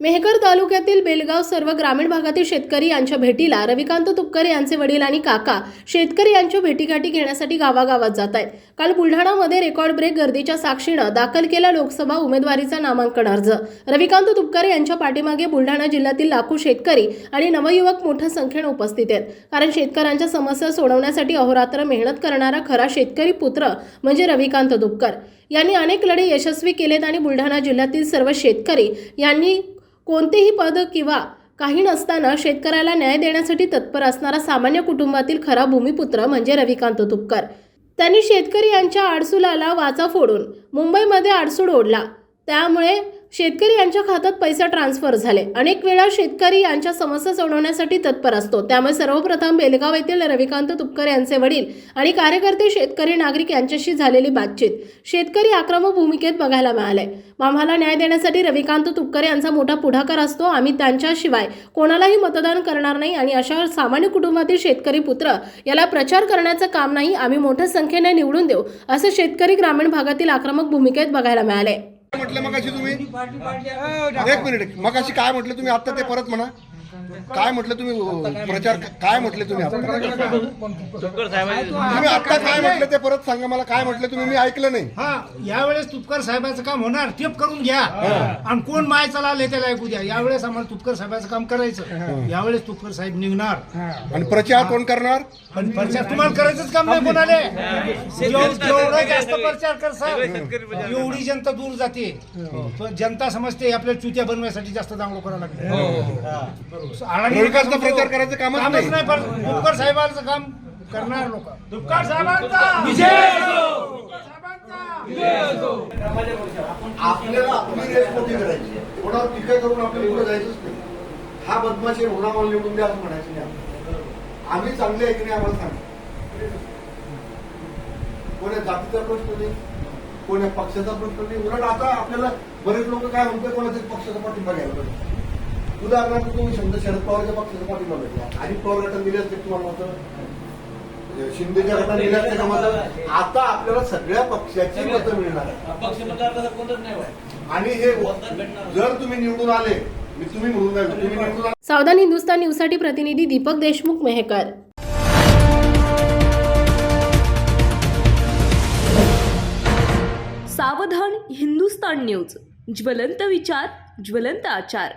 मेहकर तालुक्यातील बेलगाव सर्व ग्रामीण भागातील शेतकरी यांच्या भेटीला रविकांत तुपकर यांचे वडील आणि काका शेतकरी यांच्या भेटीगाठी घेण्यासाठी गावागावात जात आहेत. काल बुलढाणामध्ये रेकॉर्ड ब्रेक गर्दीच्या साक्षीनं दाखल केला लोकसभा उमेदवारीचा नामांकन अर्ज. रविकांत तुपकर यांच्या पाठीमागे बुलढाणा जिल्ह्यातील लाखो शेतकरी आणि नवयुवक मोठ्या संख्येनं उपस्थित आहेत. कारण शेतकऱ्यांच्या समस्या सोडवण्यासाठी अहोरात्र मेहनत करणारा खरा शेतकरी पुत्र म्हणजे रविकांत तुपकर. यांनी अनेक लढे यशस्वी केलेत आणि बुलढाणा जिल्ह्यातील सर्व शेतकरी यांनी कोणतेही पद किंवा काही नसताना शेतकऱ्याला न्याय देण्यासाठी तत्पर असणारा सामान्य कुटुंबातील खरा भूमिपुत्र म्हणजे रविकांत तुपकर. त्यांनी शेतकरी यांच्या आडसुलाला वाचा फोडून मुंबईमध्ये आडसूड ओढला. त्यामुळे शेतकरी यांच्या खात्यात पैसे ट्रान्सफर झाले. अनेक वेळा शेतकरी यांच्या समस्या सोडवण्यासाठी तत्पर असतो. त्यामुळे सर्वप्रथम बेलगाव येथील रविकांत तुपकर यांचे वडील आणि कार्यकर्ते शेतकरी नागरिक यांच्याशी झालेली बातचीत शेतकरी आक्रमक भूमिकेत बघायला मिळाले आम्हाला न्याय देण्यासाठी रविकांत तुपकर यांचा मोठा पुढाकार असतो. आम्ही त्यांच्याशिवाय कोणालाही मतदान करणार नाही आणि अशा सामान्य कुटुंबातील शेतकरी पुत्र याला प्रचार करण्याचं काम नाही. आम्ही मोठ्या संख्येने निवडून देऊ असं शेतकरी ग्रामीण भागातील आक्रमक भूमिकेत बघायला मिळाले म्हटलं मगाशी तुम्ही? एक मिनिट मगाशी काय म्हटलं तुम्ही? आता ते परत म्हणा. काय म्हटलं तुम्ही? प्रचार काय म्हटले तुम्ही आता? तुम्ही आता काय म्हटलं ते परत सांगा मला. काय म्हटलं तुम्ही? मी ऐकलं नाही. हा यावेळेस तुपकर साहेबाचं काम होणार टेप करून घ्या. आणि कोण माय चला त्याला ऐकू द्या. यावेळेस आम्हाला तुपकर साहेबाचं काम करायचं. यावेळेस तुपकर साहेब निघणार. आणि प्रचार कोण करणार? पण प्रचार तुम्हाला करायचंच काम नाही कोणाले? जेव- जेवढा जास्त प्रचार कर साहेब. एवढी जनता दूर जाते. पण जनता समजते आपल्याला चुत्या बनवायसाठी जास्त दांगडो करावं लागतं. प्रचार करायचं कामच कामच नाही. पण तुपकर साहेबांचं काम करणार लोक. तुपकर साहेबांचा! विजय आपल्याला आपली रेस मोठी करायची कोणावर टीका करून आपल्याला पुढे जायचंच नाही. हा बदमाशी होणार मला निवडून द्या असं म्हणायचं नाही. आम्ही चांगले आहे की नाही आम्हाला सांगा. कोण्या जातीचा प्रश्न नाही कोण्या पक्षाचा प्रश्न नाही. उलट आता आपल्याला बरेच लोक काय म्हणतात कोणाच्या पक्षाचा पाठिंबा घ्यायला पाहिजे. उदाहरणार्थ तुम्ही समजा शरद पवारच्या पक्षाचा पाठिंबा घेतला आणि पवार गटात दिले असते तुम्हाला मतं शिंदेच्या गटात दिले असते का मतं आता आपल्याला सगळ्या पक्षाची मतं मिळणार. आणि हे जर तुम्ही निवडून आले मी तुम्ही निवडून आले तुम्ही निवडून आले. सावधान हिंदुस्तान न्यूजसाठी प्रतिनिधी दीपक देशमुख मेहकर. सावधान हिंदुस्तान न्यूज. ज्वलंत विचार ज्वलंत आचार.